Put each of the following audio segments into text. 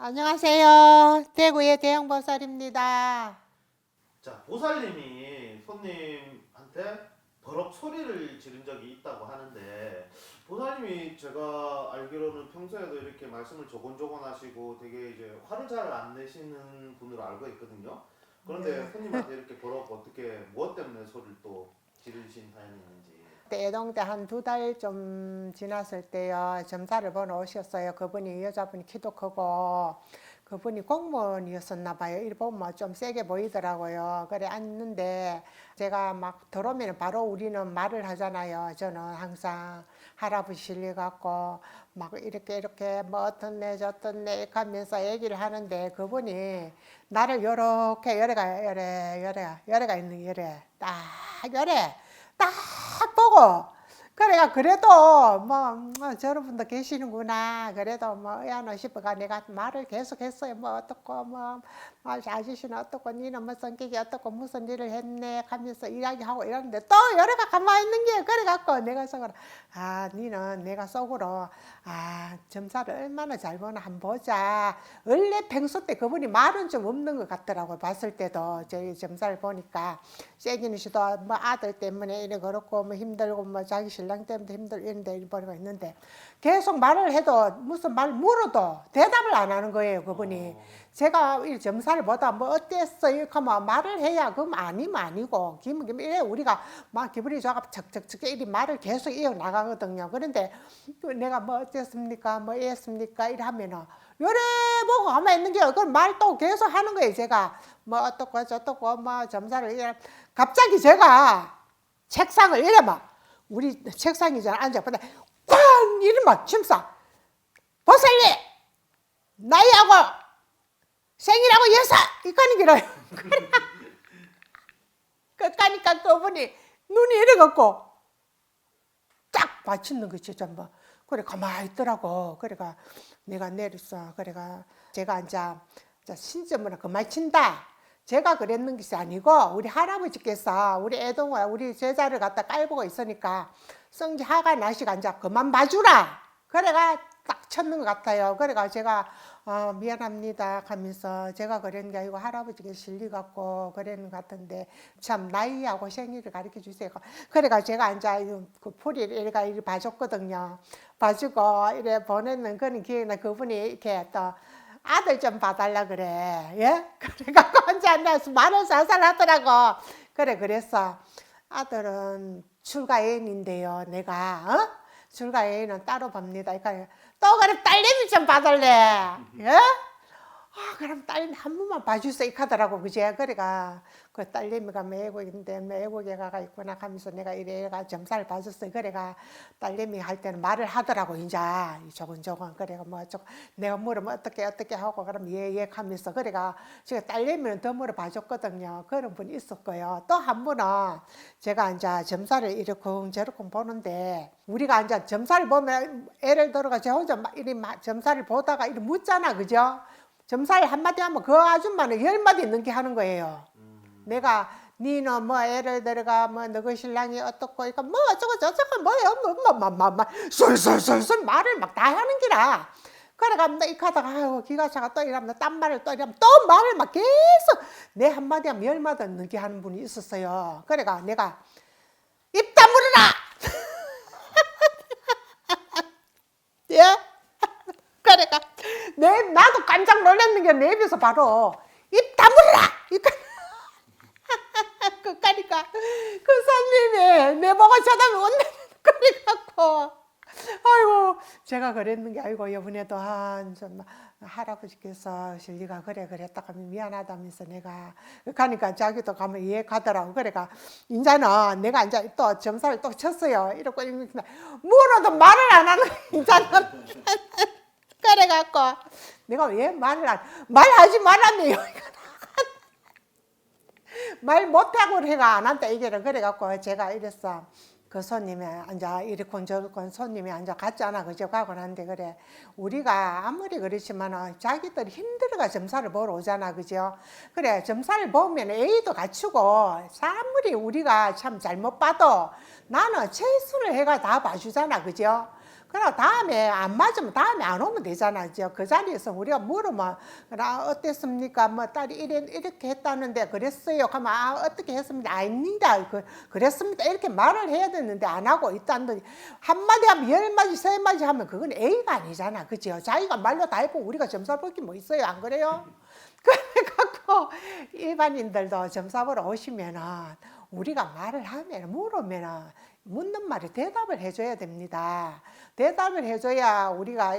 안녕하세요. 대구의 대형보살입니다. 자, 보살님이 손님한테 버럭 소리를 지른 적이 있다고 하는데 보살님이 제가 알기로는 평소에도 이렇게 말씀을 조곤조곤 하시고 되게 이제 화를 잘 안 내시는 분으로 알고 있거든요. 그런데 네. 손님한테 이렇게 버럭 어떻게 무엇 때문에 소리를 또 지르신 사연이 있는지. 애동 때한두 달 좀 지났을 때요. 점사를 보러 오셨어요. 그분이 여자분이 키도 크고 그분이 공무원이었었나 봐요. 일 보면 좀 세게 보이더라고요. 그래 앉는데 제가 막 들어오면 바로 우리는 말을 하잖아요. 저는 항상 할아버지 실리 갖고 막 이렇게 이렇게 뭐 어떤 내내 이렇게 하면서 얘기를 하는데 그분이 나를 요렇게 열애가 열애 열애 열애가 있는 열애 딱 열애 딱 보고 그래가 그래도 뭐 음, 저러분도 계시는구나. 그래도 뭐 의아노 싶어가 내가 말을 계속했어요. 뭐 어떻고 뭐 아, 아저씨는 어떻고 니는 뭐 성격이 어떻고 무슨 일을 했네 하면서 이야기하고 이러는데 또 여래가 가만히 있는 게 그래갖고 내가 속으로 아 니는 내가 속으로 아 점사를 얼마나 잘 보나 한번 보자. 원래 평소 때 그분이 말은 좀 없는 것 같더라고요 봤을 때도 저희 점사를 보니까. 세기는 씨도 뭐 아들 때문에 이래 그렇고 뭐 힘들고 뭐 자기 신랑 때문에 힘들 이런데 이버리고 있는데 계속 말을 해도 무슨 말 물어도 대답을 안 하는 거예요 그분이. 어, 제가 이 점사를 보다 뭐 어땠어? 이렇게 하면 말을 해야 그럼 아니면 아니고 기분 기분 이래 우리가 막 기분이 좋아 척척척 이리 말을 계속 이어 나가거든요. 그런데 또 내가 뭐 어땠습니까? 뭐 이랬습니까? 이래 하면은 요래 보고 가만히 있는 게 그걸 말 또 계속 하는 거예요 제가. 뭐 어떻고 저떻고 뭐 점사를 이래. 갑자기 제가 책상을 이래 막 우리 책상이잖아 앉아보다 꽝막 침사 보살님 나이하고 생일하고 여사 이까는 길어요. 그까니까 그분이 눈이 이래갖고 딱 맞추는 거지 전부. 그래 가만히 있더라고. 그래가 내가 내렸어. 그래가 제가 앉아 신점으로 그만 친다. 제가 그랬는 것이 아니고 우리 할아버지께서 우리 애동을 우리 제자를 갖다 깔보고 있으니까 성지 화가 나시가 앉아 그만 봐주라. 그래가 딱 쳤는 것 같아요. 그래가 제가 어, 미안합니다 하면서 제가 그런 게 아니고 할아버지가 실리 갖고 그랬는 것 같은데 참 나이하고 생일을 가르쳐 주세요. 그래가 제가 앉아 이- 그 풀이를 이래가 이리 봐줬거든요. 봐주고 이래 보내는 그런 기회나 그분이 이렇게 또 아들 좀 봐달라 그래. 예? 그래갖고 혼자 앉아서 말을 살살 하더라고. 그래, 그랬어. 아들은 출가 애인인데요, 내가, 어? 출가 애인은 따로 봅니다. 그러니까 또 그래, 딸내미 좀 봐달래. 예? 아, 그럼 딸 한 번만 봐주세요. 하더라고, 그제? 그래가, 그 딸내미가 외국인데, 외국에 가가 있구나 하면서 내가 이래가 점사를 봐줬어요. 그래가, 딸내미 할 때는 말을 하더라고, 이제. 조근조근. 그래가 뭐, 저, 내가 물으면 어떻게, 어떻게 하고, 그럼 예, 예 하면서. 그래가, 제가 딸내미는 더 물어봐줬거든요. 그런 분이 있었고요. 또 한 분은 제가 이제 점사를 이렇게 저렇게 보는데, 우리가 이제 점사를 보면, 예를 들어가, 저 혼자 막 이리 막 점사를 보다가 이리 묻잖아, 그죠? 점사를 한마디 하면 그 아줌마는 열 마디 넘게 하는 거예요. 음, 내가 니는 뭐 예를 들어가 뭐 너그 신랑이 어떻고 그러니까 뭐 어쩌고 저쩌고 뭐요 뭐뭐뭐뭐 술술술술 말을 막 다 하는 기라. 그래가 너 이렇게 하다가 아이고 기가 차가 또 이러면 딴 말을 또 이러면 또 말을 막 계속 내 한마디 하면 열 마디 넘게 하는 분이 있었어요. 그래가 내가 입 다물어라. 예? 그래가 내 나도 깜짝 놀랐는 게 내 입에서 바로 입 다물어라. 이까 그까니까. 그 손님이 내 보고 쳐다보면 온다는 그래갖고. 아이고 제가 그랬는 게 아이고 이번에도 한좀 할아버지께서 실리가 그래 그랬다 하면 미안하다면서 내가 가니까 자기도 가면 이해 가더라고. 그래가 인자는 내가 이제 또 점사를 또 쳤어요. 이러고 물어도 말을 안 하는 인자는 그래갖고 내가 왜 말을 안 말하지 말라며요 말 못하고 해가 안 한다. 이게를 그래갖고 제가 이랬어. 그 손님이 앉아 이리콘 저리콘 손님이 앉아 갔잖아 그저 가고 난데 그래. 우리가 아무리 그렇지만 자기들이 힘들어가 점사를 보러 오잖아 그죠? 그래 점사를 보면 A도 갖추고 아무리 우리가 참 잘못 봐도 나는 최선을 해가 다 봐주잖아 그죠 그럼 다음에 안 맞으면 다음에 안 오면 되잖아. 저그 자리에서 우리가 물으면 나 어땠습니까? 뭐 딸이 이래, 이렇게 했다는데 그랬어요. 그러면 아, 어떻게 했습니다. 아닙니다. 그, 그랬습니다. 이렇게 말을 해야 되는데 안 하고 있다는 한마디 하면 열 마디, 세 마디 하면 그건 A가 아니잖아. 그죠? 자기가 말로 다 해보고 우리가 점수 볼게 뭐 있어요. 안 그래요? 그래갖고 일반인들도 점사 보러 오시면은 우리가 말을 하면 물으면은 묻는 말에 대답을 해줘야 됩니다. 대답을 해줘야 우리가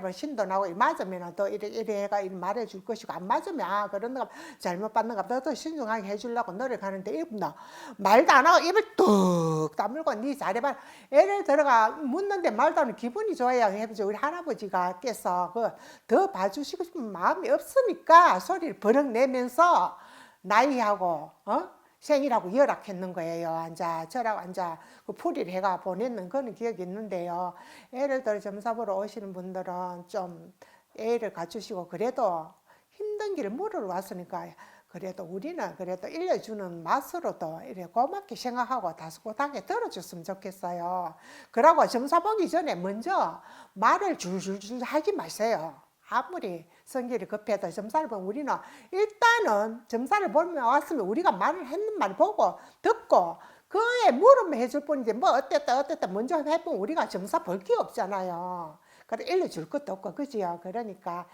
보 신도 나고 이 맞으면 또 이래 이래 이 말해줄 것이고 안 맞으면 아 그런가 잘못 받는가 더 신중하게 해주려고 노력하는데 이분도 말도 안 하고 입을 뚝 다물고 니 잘해봐 애를 들어가 묻는데 말도 안 하면 기분이 좋아야 해보죠 우리 할아버지가 께서 그더 봐주시고 싶은 마음이 없으니까 소리를 버럭 내면서 나이하고 어 생일하고 열악했는 거예요. 앉아 저라고 앉아 그 풀이를 해가 보냈는 그런 기억이 있는데요. 애를 들어 점사 보러 오시는 분들은 좀 애를 갖추시고 그래도 힘든 길을 물으러 왔으니까 그래도 우리는 그래도 일려주는 맛으로도 이래 고맙게 생각하고 다소곳하게 들어줬으면 좋겠어요. 그러고 점사 보기 전에 먼저 말을 줄줄줄 하지 마세요. 아무리 성질이 급해도 점사를 보면 우리는 일단은 점사를 보면 왔으면 우리가 말을 했는 말 보고 듣고 그에 물으면 해줄 뿐이지 뭐 어땠다 어땠다 먼저 해보면 우리가 점사 볼 게 없잖아요. 그래 일러줄 것도 없고 그지요. 그러니까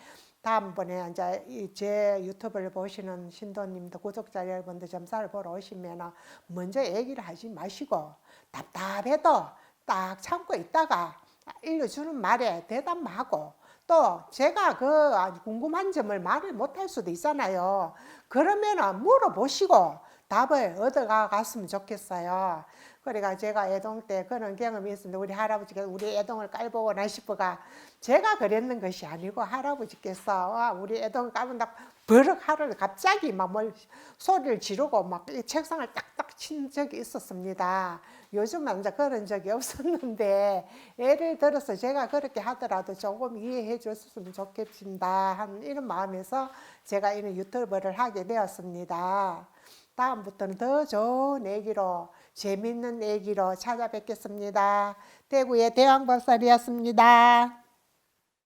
다음번에 이제 이제 유튜브를 보시는 신도님도 구독자 여러분들 점사를 보러 오시면 먼저 얘기를 하지 마시고 답답해도 딱 참고 있다가 일러주는 말에 대답하고 또 제가 그 궁금한 점을 말을 못할 수도 있잖아요. 그러면은 물어보시고 답을 얻어가 갔으면 좋겠어요. 그러니까 제가 애동 때 그런 경험이 있었는데 우리 할아버지가 우리 애동을 깔보거나 싶어가 제가 그랬는 것이 아니고 할아버지께서 와, 우리 애동 까본다 버럭 하루 갑자기 막 뭘 소리를 지르고 막이 책상을 딱딱 친 적이 있었습니다. 요즘은 이제 그런 적이 없었는데 예를 들어서 제가 그렇게 하더라도 조금 이해해 줬으면 좋겠습니다. 하는 이런 마음에서 제가 이런 유튜브를 하게 되었습니다. 다음부터는 더 좋은 얘기로 재밌는 얘기로 찾아뵙겠습니다. 대구의 대왕박살이었습니다.